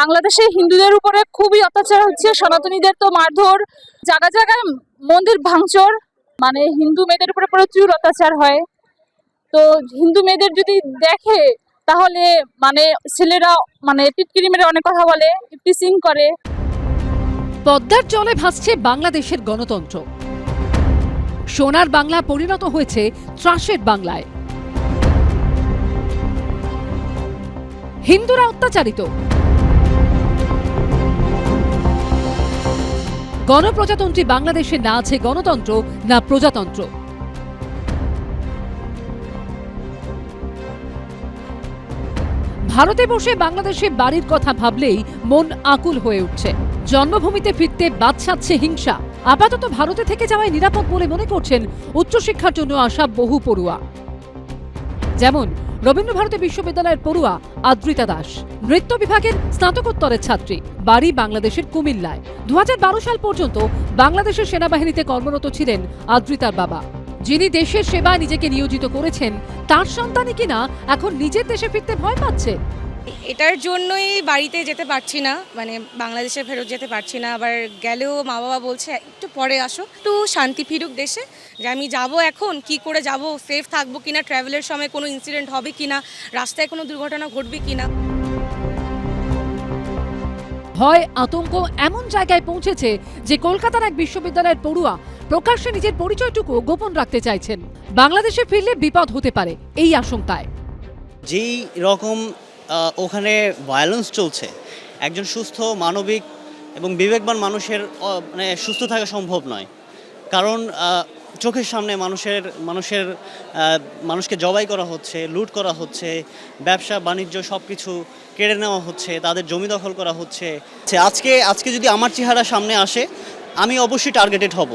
বাংলাদেশে হিন্দুদের উপরে খুবই অত্যাচার হচ্ছে, সনাতনীদের তো মারধর জায়গা জায়গায় মন্দির ভাঙচুর মানে হিন্দু মেয়েদের উপরে প্রচুর অত্যাচার হয়। তো হিন্দু মেয়েদের যদি দেখে, তাহলে মানে ছেলেরা মানে টিটকিরি মেরে অনেক কথা বলে টিচিং করে। পদ্মার জলে ভাসছে বাংলাদেশের গণতন্ত্র। সোনার বাংলা পরিণত হয়েছে ত্রাসের বাংলায়। হিন্দুরা অত্যাচারিত। গণপ্রজাতন্ত্রী বাংলাদেশে না আছে গণতন্ত্র, না প্রজাতন্ত্র। ভারতে বসে বাংলাদেশে বাড়ির কথা ভাবলেই মন আকুল হয়ে উঠছে। জন্মভূমিতে ফিরতে বাদ সাধছে হিংসা। আপাতত ভারতে থেকে যাওয়ায় নিরাপদ বলে মনে করছেন উচ্চশিক্ষার জন্য আসা বহু পড়ুয়া। যেমন রবীন্দ্র ভারতী বিশ্ববিদ্যালয়ের পড়ুয়া আদ্রিতা দাস। নৃত্য বিভাগের স্নাতকোত্তরের ছাত্রী, বাড়ি বাংলাদেশের কুমিল্লায়। দু হাজার বারো সাল পর্যন্ত বাংলাদেশের সেনাবাহিনীতে কর্মরত ছিলেন আদ্রিতার বাবা। যিনি দেশের সেবায় নিজেকে নিয়োজিত করেছেন, তার সন্তানই কিনা এখন নিজের দেশে ফিরতে ভয় পাচ্ছে? এটার জন্যই বাড়িতে যেতে পারছি না মানে বাংলাদেশে ফেরত যেতে পারছি না। আবার গেলেও মা বাবা বলছে একটু পরে আসো একটু শান্তি ফিরুক দেশে। যে আমি যাব এখন কি করে যাব সেফ থাকব কিনা ট্রাভেলের সময় কোনো ইনসিডেন্ট হবে কিনা রাস্তায় কোনো দুর্ঘটনা ঘটবে কিনা? ভয় আতঙ্ক এমন জায়গায় পৌঁছেছে যে কলকাতার এক বিশ্ববিদ্যালয়ের পড়ুয়া প্রকাশ্যে নিজের পরিচয়টুকু গোপন রাখতে চাইছেন। বাংলাদেশে ফিরলে বিপদ হতে পারে এই আশঙ্কায়। যেই রকম ওখানে ভায়োলেন্স চলছে। একজন সুস্থ মানবিক এবং বিবেকবান মানুষের মানে সুস্থ থাকা সম্ভব নয়। কারণ চোখের সামনে মানুষের মানুষের মানুষকে জবাই করা হচ্ছে লুট করা হচ্ছে ব্যবসা বাণিজ্য সব কিছু কেড়ে নেওয়া হচ্ছে তাদের জমি দখল করা হচ্ছে। আচ্ছা, আজকে আজকে যদি আমার চেহারা সামনে আসে আমি অবশ্যই টার্গেটেড হব।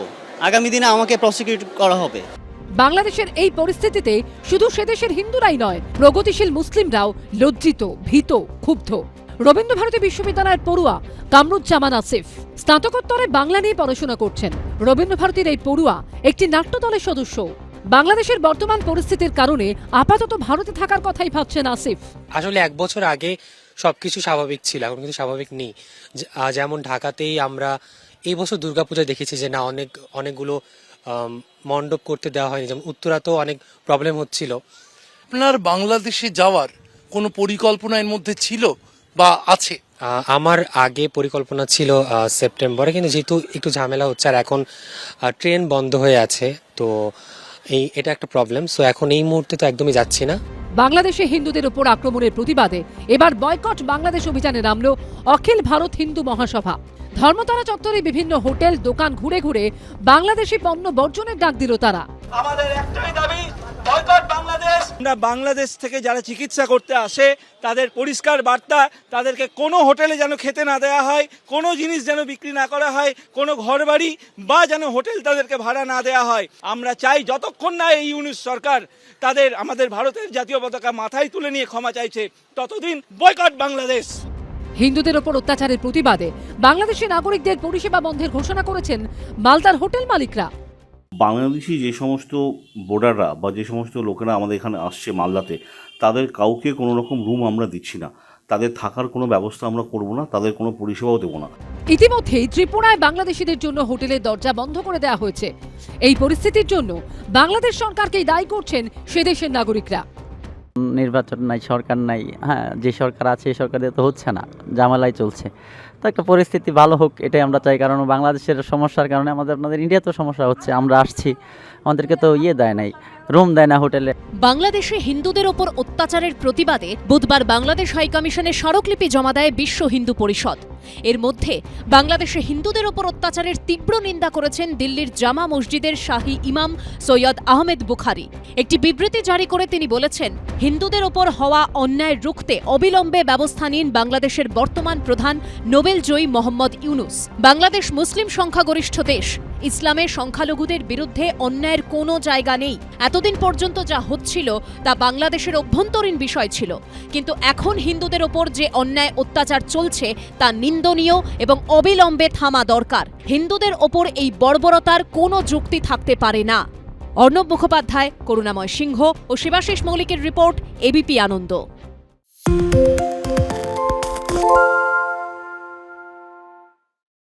আগামী দিনে আমাকে প্রসিকিউট করা হবে। বাংলাদেশের এই পরিস্থিতিতে শুধু সেদেশের হিন্দুরাই নয়, প্রগতিশীল মুসলিমরাও লজ্জিত, ভীত, ক্ষুব্ধ। রবীন্দ্র ভারতী বিশ্ববিদ্যালয়ের পড়ুয়া কামরুজ্জামান আসিফ স্নাতকোত্তরে বাংলা নিয়ে পড়াশোনা করছেন। রবীন্দ্র ভারতীর এই পড়ুয়া একটি নাট্যদলের সদস্য। বাংলাদেশের বর্তমান পরিস্থিতির কারণে আপাতত ভারতে থাকার কথাই ভাবছেন আসিফ। আসলে এক বছর আগে সবকিছু স্বাভাবিক ছিল, এখন কিন্তু স্বাভাবিক নেই। যেমন ঢাকাতেই আমরা এই বছর দুর্গাপূজায় দেখেছি যে না, অনেক, অনেকগুলো মণ্ডপ করতে দেওয়া হয়নি যেমন উত্তরাতেও অনেক প্রবলেম হচ্ছিল। আপনার বাংলাদেশে যাওয়ার কোনো পরিকল্পনা এর মধ্যে ছিল বা আছে? আমার আগে পরিকল্পনা ছিল সেপ্টেম্বরে কিন্তু যেহেতু একটু ঝামেলা হচ্ছে আর এখন ট্রেন বন্ধ হয়ে আছে তো এই এটা একটা প্রবলেম সো এখন এই মুহূর্তে তো একদমই যাচ্ছি না। বাংলাদেশে হিন্দুদের উপর আক্রমণের প্রতিবাদে এবার বয়কট বাংলাদেশ অভিযানে নামল অখিল ভারত হিন্দু মহাসভা। ধর্মতলা চত্বরে বিভিন্ন হোটেল দোকান ঘুরে ঘুরে বাংলাদেশি পণ্য বর্জনের ডাক দিল তারা। আমাদের একটাই দাবি বয়কট বাংলাদেশ। আমরা বাংলাদেশ থেকে যারা চিকিৎসা করতে আসে তাদের পরিষ্কার বার্তা তাদেরকে কোনো হোটেলে যেন খেতে না দেওয়া হয় কোনো জিনিস যেন বিক্রি না করা হয় কোনো ঘরবাড়ি বা যেন হোটেল তাদেরকে ভাড়া না দেওয়া হয়। আমরা চাই যতক্ষণ না এই ইউনিশ সরকার তাদের আমাদের ভারতের জাতীয় পতাকা মাথায় তুলে নিয়ে ক্ষমা চাইছে ততদিন বয়কট বাংলাদেশ। হিন্দুদের ওপর অত্যাচারের প্রতিবাদে বাংলাদেশি নাগরিকদের পরিষেবা বন্ধের ঘোষণা করেছেন মালদার হোটেল মালিকরা। বাংলাদেশি যে সমস্ত বোর্ডাররা বা যে সমস্ত লোকেরা আমাদের এখানে আসছে মালদাতে তাদের কাউকে কোনো রকম রুম আমরা দিচ্ছি না। তাদের থাকার কোনো ব্যবস্থা আমরা করব না তাদের কোনো পরিষেবাও দেবো না। ইতিমধ্যেই ত্রিপুরায় বাংলাদেশিদের জন্য হোটেলের দরজা বন্ধ করে দেওয়া হয়েছে। এই পরিস্থিতির জন্য বাংলাদেশ সরকারকেই দায়ী করছেন সেদেশের নাগরিকরা। নির্বাচন নাই, সরকার নাই হ্যাঁ যে সরকার আছে এই সরকার তো হচ্ছে না জামালাই চলছে। তো একটা পরিস্থিতি ভালো হোক, এটাই আমরা চাই, কারণ বাংলাদেশের সমস্যার কারণে আমাদের আপনাদের ইন্ডিয়াতেও সমস্যা হচ্ছে, আমরা আসছি, আমাদেরকে তো ইয়ে দেয় নাই রুম দেয় না হোটেলে। বাংলাদেশে হিন্দুদের ওপর অত্যাচারের প্রতিবাদে বুধবার বাংলাদেশ হাইকমিশনে স্মারকলিপি জমা দেয় বিশ্ব হিন্দু পরিষদ। এর মধ্যে বাংলাদেশে হিন্দুদের ওপর অত্যাচারের তীব্র নিন্দা করেছেন দিল্লির জামা মসজিদের শাহী ইমাম সৈয়দ আহমেদ বুখারি। একটি বিবৃতি জারি করে তিনি বলেছেন, হিন্দুদের ওপর হওয়া অন্যায় রুখতে অবিলম্বে ব্যবস্থা নিন বাংলাদেশের বর্তমান প্রধান নোবেল জয়ী মোহাম্মদ ইউনুস। বাংলাদেশ মুসলিম সংখ্যাগরিষ্ঠ দেশ। ইসলামের সংখ্যালঘুদের বিরুদ্ধে অন্যায়ের কোনো জায়গা নেই। এতদিন পর্যন্ত যা হচ্ছিল তা বাংলাদেশের অভ্যন্তরীণ বিষয় ছিল। কিন্তু এখন হিন্দুদের ওপর যে অন্যায় অত্যাচার চলছে তা নিন্দনীয় এবং অবিলম্বে থামা দরকার। হিন্দুদের ওপর এই বর্বরতার কোনো যুক্তি থাকতে পারে না। অর্ণব মুখোপাধ্যায়, করুণাময় সিংহ ও শিবাশিস মৌলিকের রিপোর্ট, এবিপি আনন্দ।